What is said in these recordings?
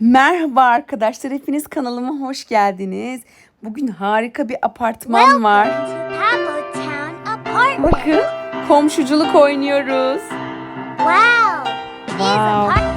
Merhaba arkadaşlar, hepiniz kanalıma hoş geldiniz. Bugün harika bir apartman var. Bakın, komşuculuk oynuyoruz. Wow. Wow.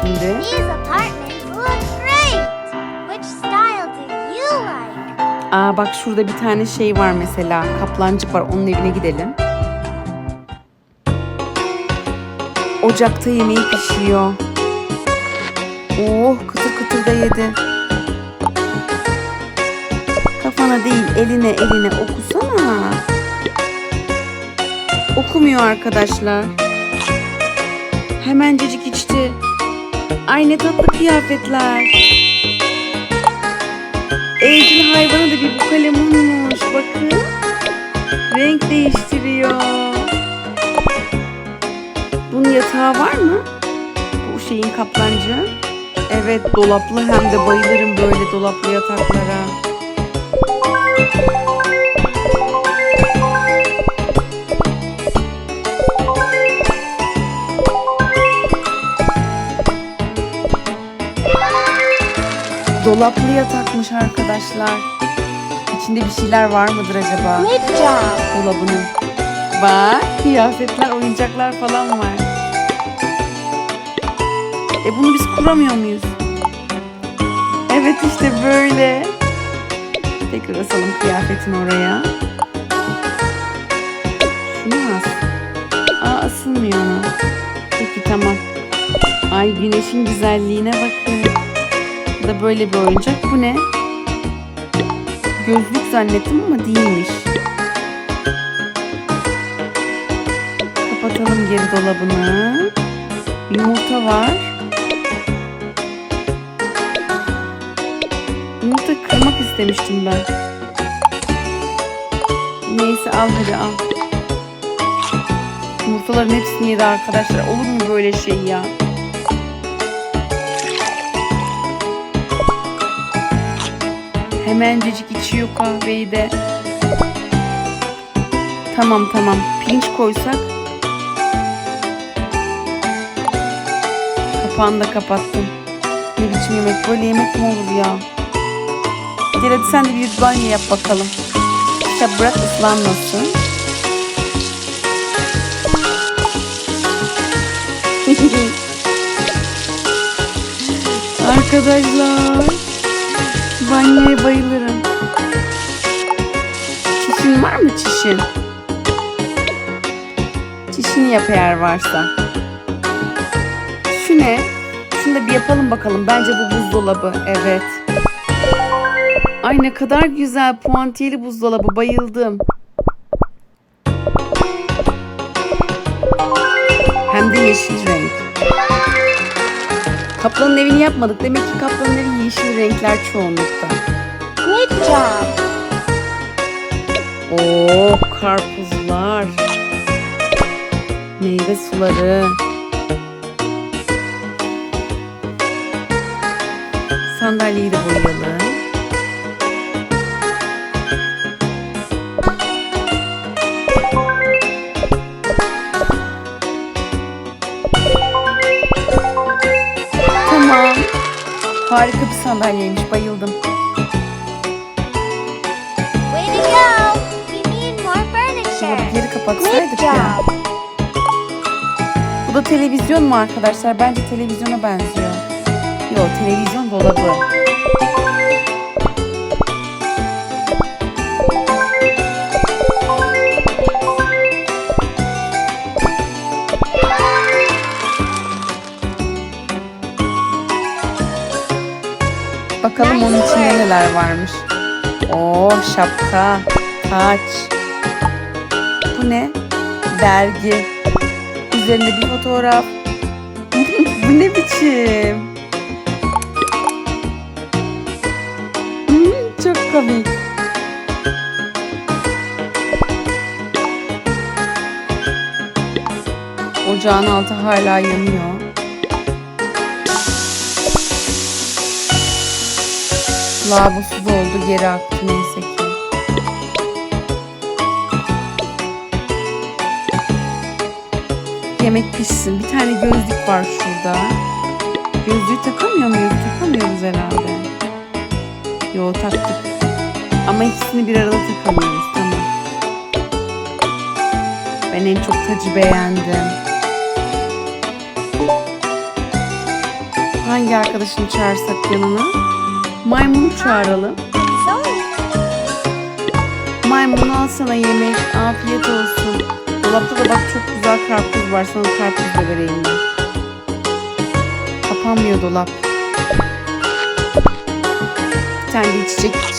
Şimdi. These apartments look great. Which style do you like? Aa bak şurada bir tane şey var mesela. Kaplancık var. Onun evine gidelim. Ocakta yemeği pişiyor. Oh kıtır kıtır da yedi. Kafana değil eline eline okusana. Okumuyor arkadaşlar. Hemencecik içti. Ay ne tatlı kıyafetler. Evcil hayvana da bir bu olmuş. Bakın. Renk değiştiriyor. Bunun yatağı var mı? Bu şeyin kaplancı. Evet dolaplı hem de bayılırım böyle dolaplı yataklara. Dolaplı yatakmış arkadaşlar. İçinde bir şeyler var mıdır acaba? Job. dolabının. Bak kıyafetler, oyuncaklar falan var. E bunu biz kuramıyor muyuz? Evet işte böyle. Tekrar asalım kıyafetini oraya. Şunu as? Aa asılmıyor mu? Peki tamam. Ay güneşin güzelliğine bakın. Da böyle bir oyuncak. Bu ne? Gözlük zannettim ama değilmiş. Kapatalım geri dolabını. Yumurta var. Yumurta kırmak istemiştim ben. Neyse al hadi al. Yumurtaların hepsini yedi arkadaşlar. Olur mu böyle şey ya? Hemencecik içiyor kahveyi de. Tamam tamam. Pirinç koysak. Kapağını da kapattım. Ne biçim yemek? Böyle yemek mi olur ya? Gel hadi sen de bir banyo yap bakalım. İşte bırak ıslanmasın. Arkadaşlar. Banyoya bayılırım. Çişin var mı çişin? Çişini yap eğer varsa. Şu ne? Şunu da bir yapalım bakalım. Bence bu buzdolabı. Evet. Ay ne kadar güzel puantiyeli buzdolabı. Bayıldım. Kaplanın evini yapmadık. Demek ki kaplanın evi yeşil renkler çoğunlukta. Good job. Oo karpuzlar. Meyve suları. Sandalyeyi de boyayalım. Harika bir sandalyeymiş. Bayıldım. Way to go. We need more Şöyle furniture. geri Good kapatsaydık ya. Bu da televizyon mu arkadaşlar? Bence televizyona benziyor. Yok televizyon dolabı. Bakalım onun içinde neler varmış. Oo şapka, taç. Bu ne? Dergi. Üzerinde bir fotoğraf. Bu ne biçim? Hmm, çok komik. Ocağın altı hala yanıyor. Lavabosuz oldu geri aktı neyse ki. Yemek pişsin. Bir tane gözlük var şurada. Gözlüğü takamıyor muyuz? Takamıyoruz herhalde. Yo taktık. Ama ikisini bir arada takamıyoruz. Tamam. Ben en çok tacı beğendim. Hangi arkadaşını çağırsak yanına? Maymunu çağıralım. Sorry. Maymun al sana yemek. Afiyet olsun. Dolapta da bak çok güzel karpuz var. Sana karpuz da vereyim ben. Kapanmıyor dolap. Bir tane de içecek iç.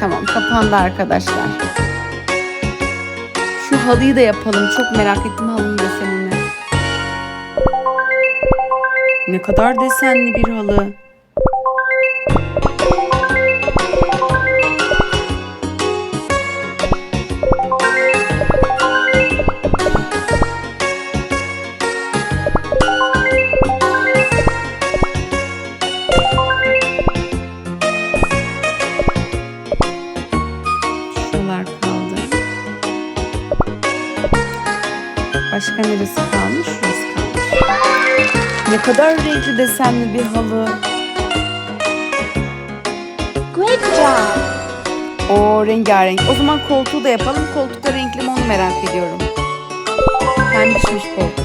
Tamam kapandı arkadaşlar. Şu halıyı da yapalım. Çok merak ettim halının Ne kadar desenli bir halı. Şuralar kaldı. Başka neresi kalmış? Şurası kalmış kadar renkli desenli bir halı. Great job. O rengarenk. O zaman koltuğu da yapalım. Koltukta renkli mi onu merak ediyorum. Pembişmiş koltuk.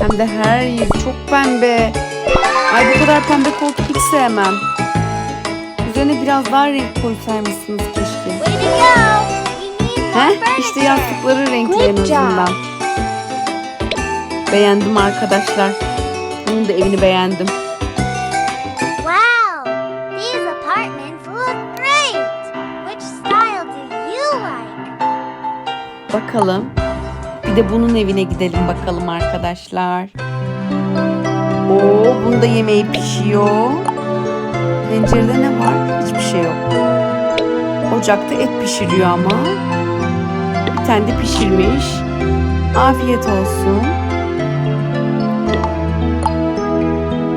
Hem de her yeri çok pembe. Ay bu kadar pembe koltuk hiç sevmem. Üzerine biraz daha renk koysaymışsınız keşke. Heh, işte yastıkları renkli en azından. Beğendim arkadaşlar. Bunun da evini beğendim. Wow. These apartments look great. Which style do you like? Bakalım. Bir de bunun evine gidelim bakalım arkadaşlar. Oo, bunda yemeği pişiyor. Tencerede ne var? Hiçbir şey yok. Ocakta et pişiriyor ama. Bir tane de pişirmiş. Afiyet olsun.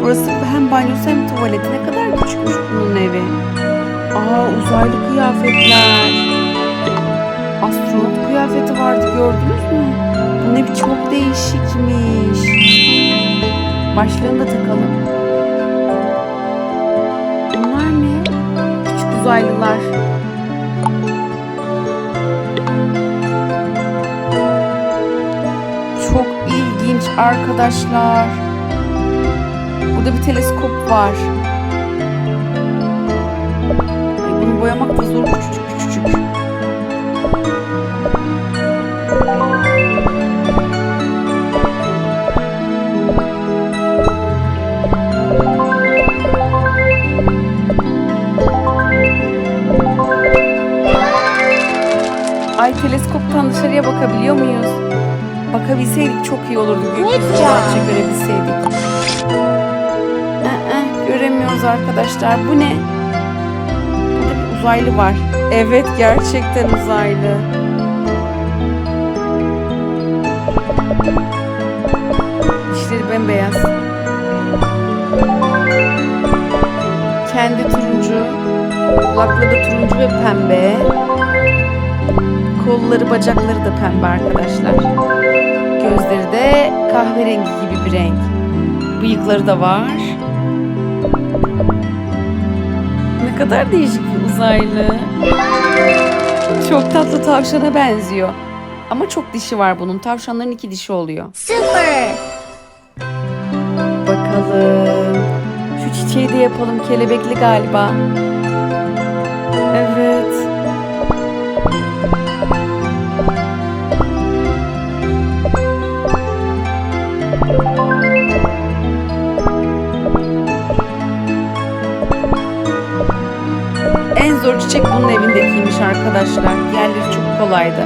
Burası hem banyosu hem tuvaleti. Ne kadar küçükmüş bunun evi. Aa uzaylı kıyafetler. Astronot kıyafeti vardı gördünüz mü? Bu ne biçim çok değişikmiş. Başlığını da takalım. Bunlar ne? Küçük uzaylılar. Çok ilginç arkadaşlar. Burada bir teleskop var. Ay, bunu boyamak da zor küçücük küçücük. Ay teleskoptan dışarıya bakabiliyor muyuz? Bakabilseydik çok iyi olurdu. Gökyüzünü rahatça görebilseydik. Göremiyoruz arkadaşlar. Bu ne? Burada bir uzaylı var. Evet gerçekten uzaylı. Dişleri bembeyaz. Kendi turuncu. Kulakları turuncu ve pembe. Kolları, bacakları da pembe arkadaşlar. Gözleri de kahverengi gibi bir renk. Bıyıkları da var. Ne kadar değişik bir uzaylı. Çok tatlı tavşana benziyor. Ama çok dişi var bunun. Tavşanların iki dişi oluyor. Super. Bakalım. Şu çiçeği de yapalım. Kelebekli galiba. Arkadaşlar. Diğerleri çok kolaydı.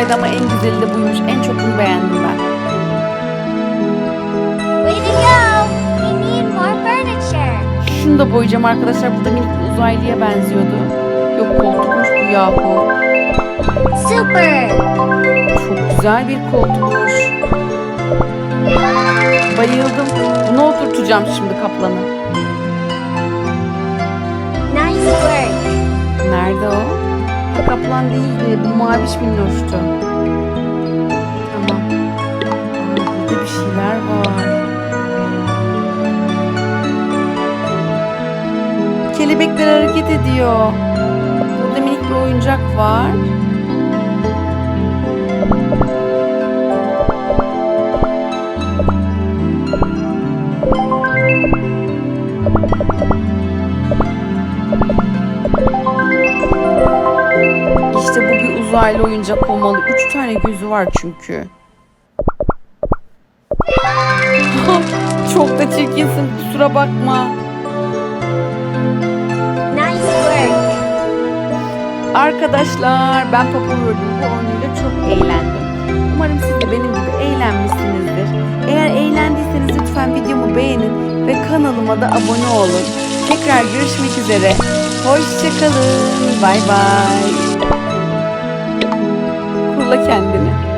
Bundaydı ama en güzeli de buymuş. En çok bunu beğendim ben. Way to go. We need more furniture. Şunu da boyayacağım arkadaşlar. Bu da minik bir uzaylıya benziyordu. Yok koltukmuş bu yahu. Super. Çok güzel bir koltukmuş. Bayıldım. Buna oturtacağım şimdi kaplanı. Nice work. Nerede o? Kaplan değildi. Bu maviş minnoştu. Tamam. Burada bir şeyler var. Kelebekler hareket ediyor. Burada minik bir oyuncak var. İşte bu uzaylı oyuncak olmalı. Üç tane gözü var çünkü. Çok da çirkinsin kusura bakma. Nice work. Arkadaşlar ben Papa World'ün bu oyunuyla çok eğlendim. Umarım siz de benim gibi eğlenmişsinizdir. Eğer eğlendiyseniz lütfen videomu beğenin ve kanalıma da abone olun. Tekrar görüşmek üzere. Hoşçakalın. Bay bay. Kurla kendini.